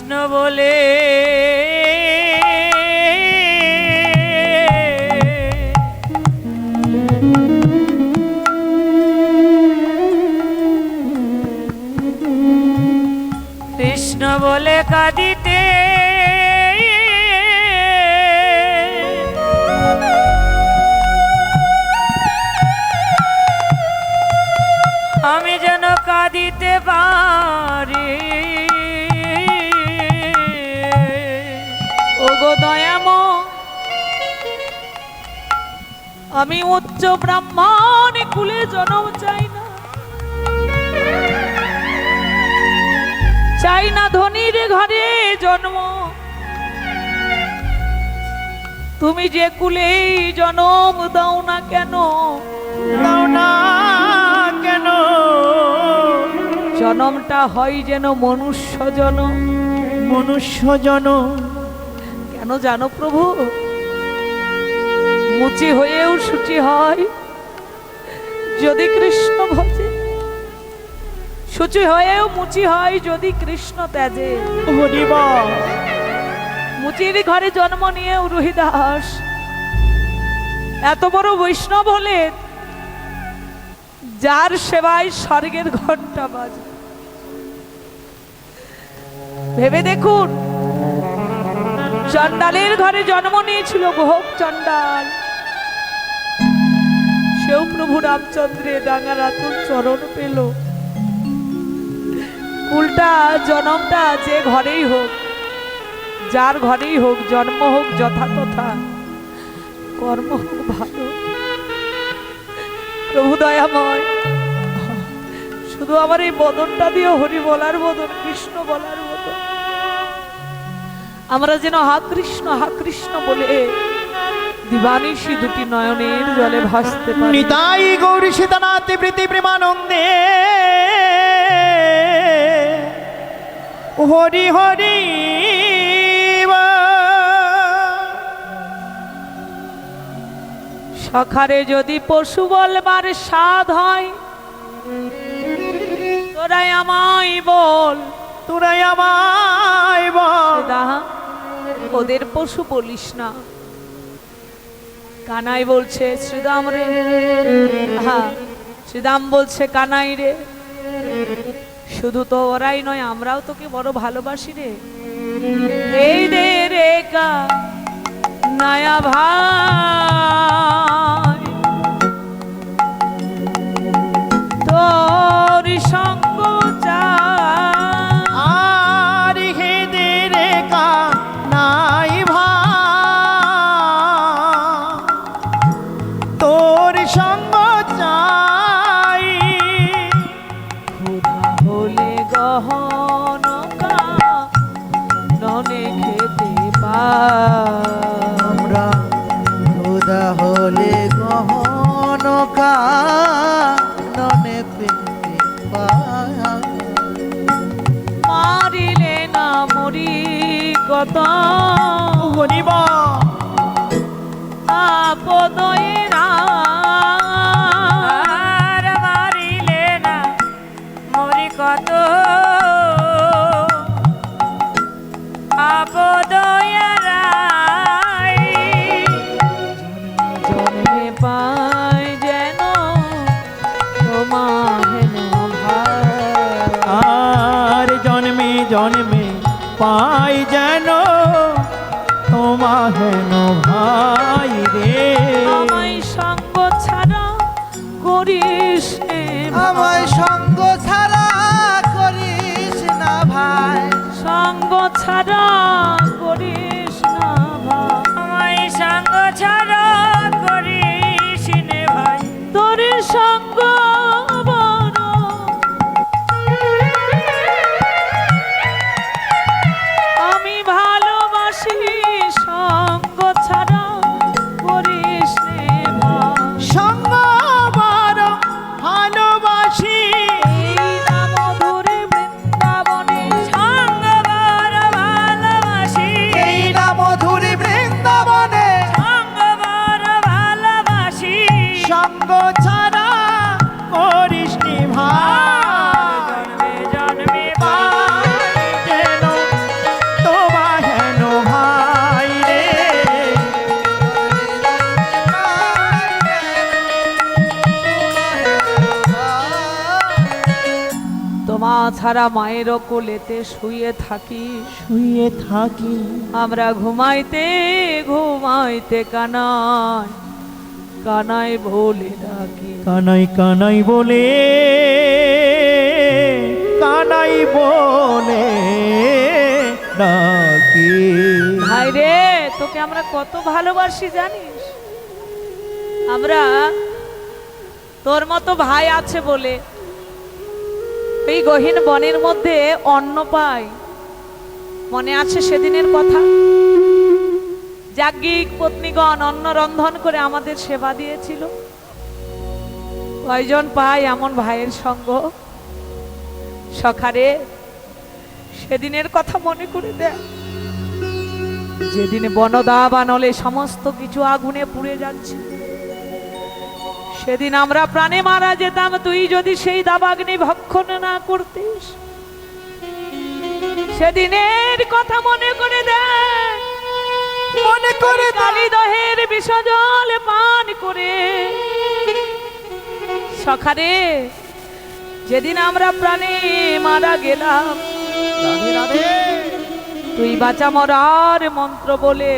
কৃষ্ণ বলে। কৃষ্ণ বলে কাঁদিতে। আমি যেন কাঁদিতে পারি। দয়াম। আমি উচ্চ ব্রাহ্মণ, কুলে জন্ম চাই না। চাই না ধনির ঘরে জন্ম। তুমি যে কুলেই জন্ম দাও না কেন? দাও না কেন? জনমটা হয় যেন মনুষ্য জনম। মনুষ্য জন কেন জানো প্রভু। মুচি হয়েও সুচি হয়। যদি কৃষ্ণ ভজে সুচি হয়েও মুচি হয় যদি কৃষ্ণ ত্যাজে। মুচির ঘরে জন্ম নিয়ে রোহিদাস। এত বড় বৈষ্ণব হলে যার সেবায় স্বর্গের ঘণ্টা বাজে। ভেবে দেখুন চন্ডালের ঘরে জন্ম নিয়েছিল গোহক চন্ডাল। সেও প্রভু রামচন্দ্রে ডাঙা রাতুল চরণ পেল। উল্টা জনমটা যে ঘরেই হোক, যার ঘরেই হোক, জন্ম হোক যথাতথা কর্ম হোক, ভালো। প্রভু দয়াময়, শুধু আমার এই বদনটা দিয়ে হরি বলার বদন, কৃষ্ণ বলার আমরা যেন হা কৃষ্ণ হা কৃষ্ণ বলে দিবানিশি দুটি নয়নের জলে ভাসতে নিতাই গৌরী সীতানাথ প্রীতি প্রেমানন্দে। হরি হরি সখারে যদি পশু বলবার স্বাদ হয় তোরাই আমায় বল। তোরাই আমায় বল। দাহা ওদের পশু বলিস না। কানাই বলছে, শ্রীদাম রে। হ্যাঁ শ্রীদাম বলছে, কানাই রে। শুধু তো ওরাই নয়, আমরাও তোকে বড় ভালোবাসি রে। এই দে রে কা, নয়া ভাই কত হরিবা আপদয়েরা আর মারিলে না মরি কত? আপদয়ারাই ওই সঙ্গ ছাড়া করিস না ভাই। সঙ্গ ছাড়া ছাড়া মায়েরও কোলেতে শুয়ে থাকি। শুয়ে থাকি। আমরা ঘুমাইতে ঘুমাইতে কানাই কানাই বলে ডাকি। কানাই কানাই বলে কানাই বলে ডাকি। ভাই রে তোকে আমরা কত ভালোবাসি জানিস? আমরা তোর মতো ভাই আছে বলে এই গহীন বনের মধ্যে অন্ন পাই। মনে আছে সেদিনের কথা? যাজ্ঞিক পত্নীগণ অন্ন রন্ধন করে আমাদের সেবা দিয়েছিল। কয়জন পায় এমন ভাইয়ের সঙ্গ? সখারে, সেদিনের কথা মনে করে দেয় যেদিন বনদা বানলে সমস্ত কিছু আগুনে পুড়ে যাচ্ছে। সেদিন আমরা প্রাণে মারা যেতাম তুই যদি সেই দাবাগ্নি ভক্ষণ না করতিস। সেদিনের কথা মনে করে দেখ মনে করে কালিদহের বিষজল পান করে। সখারে যেদিন আমরা প্রাণে মারা গেলাম তুই বাঁচা মরার মন্ত্র বলে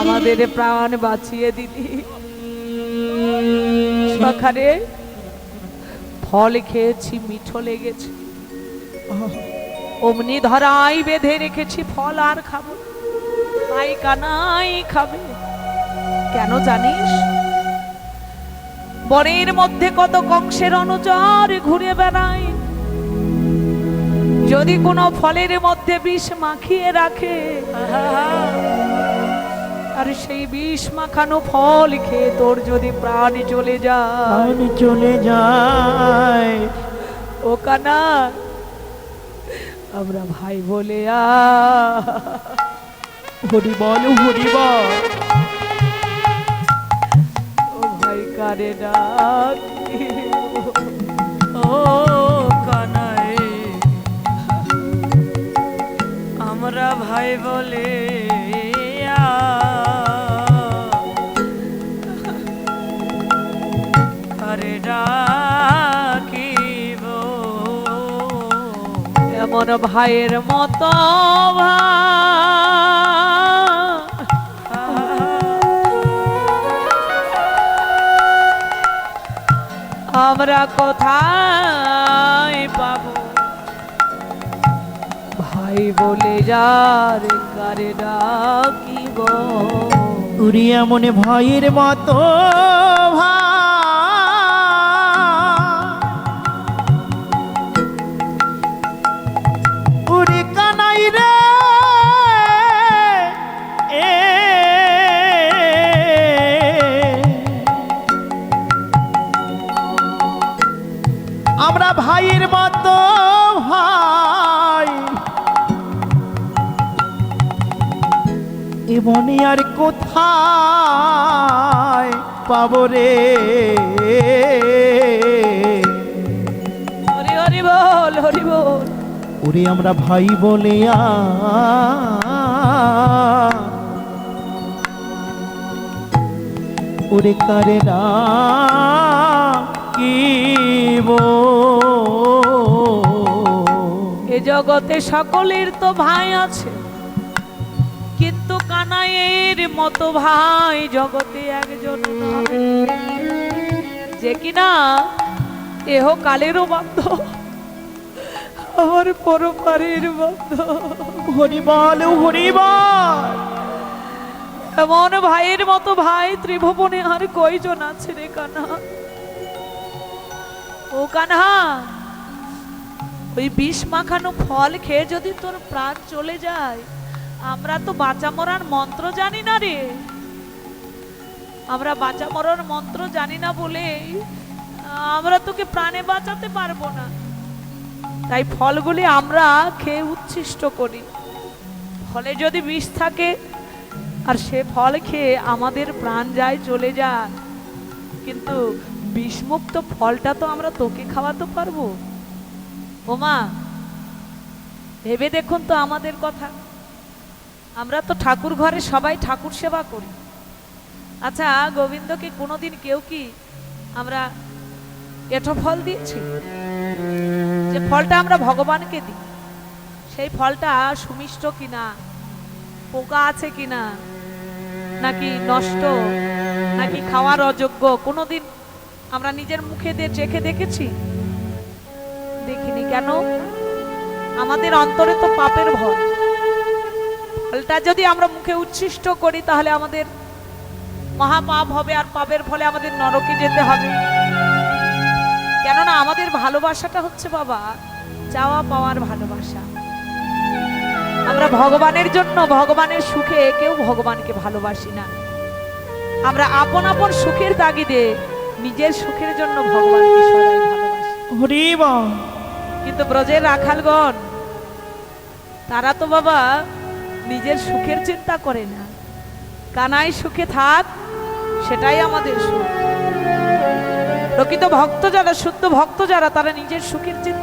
আমাদের প্রাণ বাঁচিয়ে দিলি। সখারে ফল খেয়েছি, মিঠো লেগেছে। অমনি ধরাই বেঁধে রেখেছি, ফল আর খাব। খাই কানাই খাবে। কেন জানিস? বনের মধ্যে কত কংসের অনুচর ঘুরে বেড়ায়। যদি কোনো ফলের মধ্যে বিষ মাখিয়ে রাখে আর সেই বিষ মাখানো ফল খেয়ে তোর যদি প্রাণ চলে যায়। চলে যায়। ও কানা আমরা ভাই বলে আ। হরি বল হরি বল। ও ভাই কারে ডাকি। ও কানাই আমরা ভাই বলে এমন ভাইয়ের মতো আমরা কোথায় পাবো? ভাই বলে যার কারে ডাকিব। উড়িয়া মনে ভাইয়ের মতো এ বনে আর কোথায় পাব রে? হরি হরি বল হরি বল। ওরে আমরা ভাই বলে ওরে কারে কি এ জগতে সকলের তো ভাই আছে। কানাইয়ের মতো ভাই জগতে একজন। যে কিনা এহ কালেরও বাধ্য আমার পরপারের বাধ্য হরিবল হরিবল! এমন ভাইয়ের মতো ভাই ত্রিভুবনে আর কয়জন আছে রে কানা? ও কানহা ওই বিষ মাখানো ফল খেয়ে যদি তোর প্রাণ চলে যায় আমরা তো বাঁচা মরার মন্ত্র জানি না রে। আমরা বাঁচা মরার মন্ত্র জানি না বলে, আমরা তোকে প্রাণে বাঁচাতে পারব না। তাই ফলগুলি আমরা খেয়ে উচ্ছিষ্ট করি। ফলে যদি বিষ থাকে, আর সে ফল খেয়ে আমাদের প্রাণ যায় চলে যায়। কিন্তু বিষমুক্ত ফলটা তো আমরা তোকে খাওয়াতে পারব। ওমা, ভেবে দেখুন তো আমাদের কথা। আমরা তো ঠাকুর ঘরে সবাই ঠাকুর সেবা করি। আচ্ছা গোবিন্দকে কোনোদিন কেউ কি আমরা এঠো ফল দিয়েছি? যে ফলটা আমরা ভগবানকে দিই, সেই ফলটা সুমিষ্ট কিনা, পোকা আছে কিনা, নাকি নষ্ট, নাকি খাওয়ার অযোগ্য, কোনোদিন আমরা নিজের মুখে দিয়ে চেখে দেখেছি? দেখিনি। কেন? আমাদের অন্তরে তো পাপের ভয়। ফলটা যদি আমরা মুখে উচ্ছিষ্ট করি তাহলে আমাদের মহাপাপ হবে আর পাপের ফলে আমাদের নরকে যেতে হবে। কেননা আমাদের ভালোবাসাটা হচ্ছে বাবা চাওয়া পাওয়ার ভালোবাসা। আমরা ভগবানের জন্য ভগবানের সুখে কেউ ভগবানকে ভালোবাসি না। আমরা আপন আপন সুখের তাগিদে নিজের সুখের জন্য ভগবানকে সবাই ভালোবাসি। কিন্তু ব্রজের রাখালগণ তারা তো বাবা নিজের সুখের চিন্তা করে না। কানাই সুখে থাক, সেটাই আমাদের সুখ। প্রকৃত ভক্ত যারা, শুদ্ধ ভক্ত যারা, তারা নিজের সুখের চিন্তা